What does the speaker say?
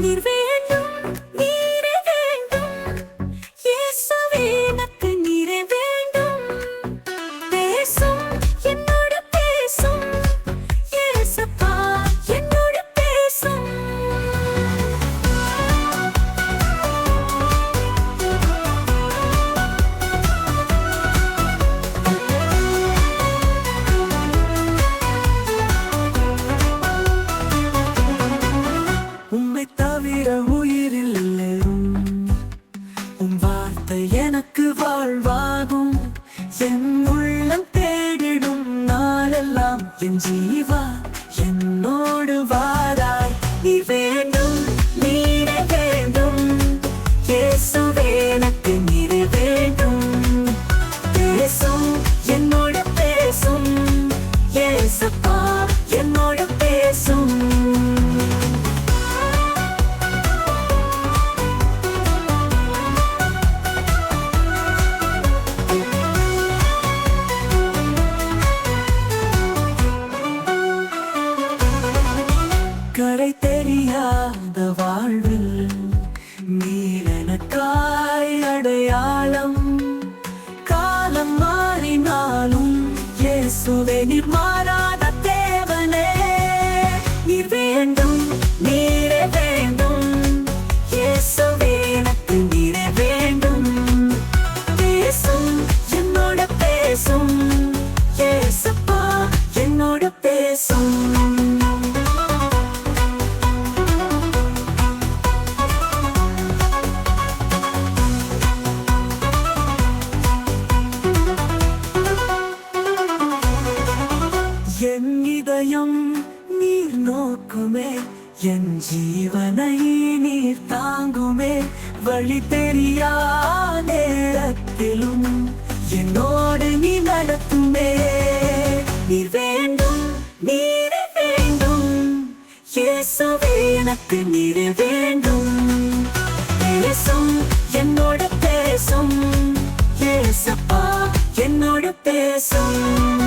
Nirve வார்த்தை எனக்கு வாழ்வாகும். என் உள்ளம் தேடிடும் நாளெல்லாம் என் ஜீவா என்னோடு வாராய். நீ வேண்டும் நீர வேண்டும். இயேசுவே எனக்கு நீர வேண்டும். பேசும் என்னோட பேசும். என்னோட இயேசுவே நீர் தேவனே. நீர் வேண்டும் நீ என் இதயம் நீர் நோக்குமே என் ஜீவனை நீர் தாங்குமே. வழி தெரியா நேரத்திலும் என்னோடு நீ நடத்துமே. நீர் வேண்டும் நீர் வேண்டும். இயேசுவே எனக்கு நீர் வேண்டும். பேசும் என்னோட பேசும். ஏசப்பா என்னோட பேசும்.